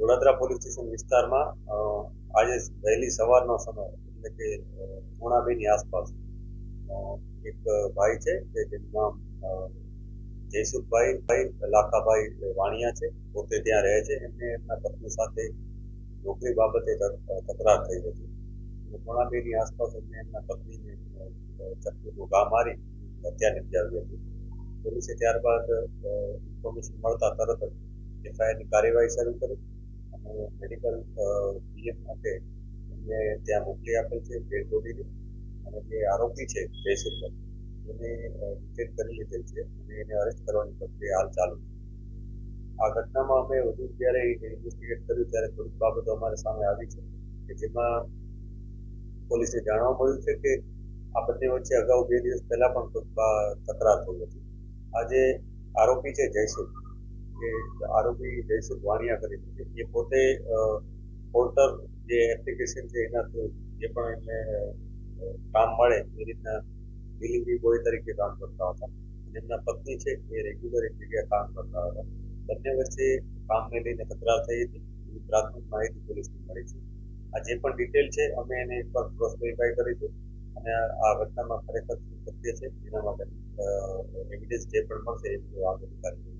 Vadodara police station વિસ્તારમાં આજે વહેલી સવારનો સમય, એટલે કે પોણા બેની આસપાસ એક ભાઈ છે કે જેનું નામ જયસુખભાઈ, ભાઈ, લાખાભાઈ વાણિયા છે. પોતે ત્યાં રહે છે. એમને એમના પત્ની સાથે નોકરી બાબતે તક- તકરાર થઈ હતી. પોણા બેની આસપાસ એમને એમના પત્નીને ચપ્પુનું ઘા મારી હત્યા નિપજાવી હતી. પોલીસે ત્યારબાદ ઇન્ફોર્મેશન મળતા તરત જ એફઆઈઆરની કાર્યવાહી શરૂ કરી. મેડિકલ પીએમ માટે એમને ત્યાં મોકલી આપેલ છે ડેડ બોડીને અને જે આરોપી છે જયસુખભાઈ એને ડિટેન કરી લીધેલ છે અને એને અરેસ્ટ કરવાની પ્રક્રિયા હાલ ચાલુ છે. આ ઘટનામાં અમે વધુ જ્યારે ઇન્વેસ્ટિગેટ કર્યું ત્યારે થોડીક બાબતો અમારી સામે આવી છે કે જેમાં પોલીસને જાણવા મળ્યું છે કે આ બંને વચ્ચે અગાઉ બે દિવસ પહેલા પણ તકરાર થઈ હતી. આજે આરોપી છે જયસુખ કે આરોપી જયસુખ વાણિયા કરીને છે. એ પોતે પોર્ટર જે એપ્લિકેશન છે એના થ્રુ જે પણ એમને કામ મળે એ રીતના ડિલિવરી બોય તરીકે કામ કરતા હતા. અને એમના પત્ની છે એ રેગ્યુલર એક જગ્યાએ કામ કરતા હતા. બંને વચ્ચે કામને લઈને તકરાર થઈ હતી. એવી પ્રાથમિક માહિતી પોલીસને મળી છે. આ જે પણ ડિટેલ છે અમે એને એકવાર ક્રોસ વેરીફાઈ કરીશું. અને આ ઘટનામાં ખરેખર શું સત્ય છે એના માટે એવિડન્સ જે પણ મળશે એ બધું આગળની કરીશું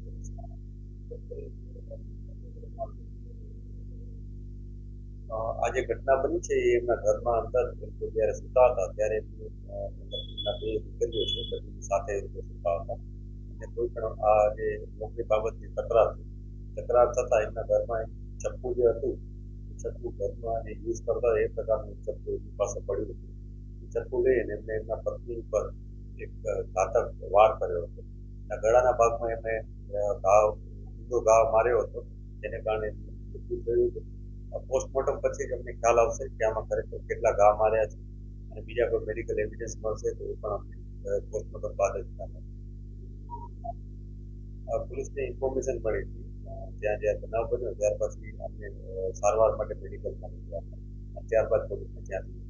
આ જે ઘટના બની છે એમના ઘરમાં અંદર જ્યારે સૂતા હતા ત્યારે એમના બે દીકરીઓ છે સાથે સુતા હતા. અને કોઈ પણ આ જે નોકરી બાબતની તકરાર તકરાર થતા એમના ઘરમાં ચપ્પુ જે હતું ચપ્પુ ઘરમાં એને યુઝ કરતા એ પ્રકારનું ચપ્પુ એમની પાસે પડ્યું હતું. ચપ્પુ લઈને એમને એમના પત્ની ઉપર એક ઘાતક વાર કર્યો હતો. એના ગળાના ભાગમાં એમને ઘાવ ઊંધો ઘાવ માર્યો હતો. જેને કારણે પોસ્ટમોર્ટમ પછી અમને ખ્યાલ આવશે કે આમાં ખરેખર કેટલા ઘા માર્યા છે અને બીજા કોઈ મેડિકલ એવિડન્સ મળશે તો એ પણ અમને પોસ્ટમોર્ટમ બાદ જ ખ્યાલ પોલીસને ઇન્ફોર્મેશન મળી હતી. જ્યાં જ્યાં બનાવ બન્યો ત્યાર પછી અમને સારવાર માટે મેડિકલ મળી ગયા ત્યારબાદ પોલીસને ઇન્ફોર્મેશન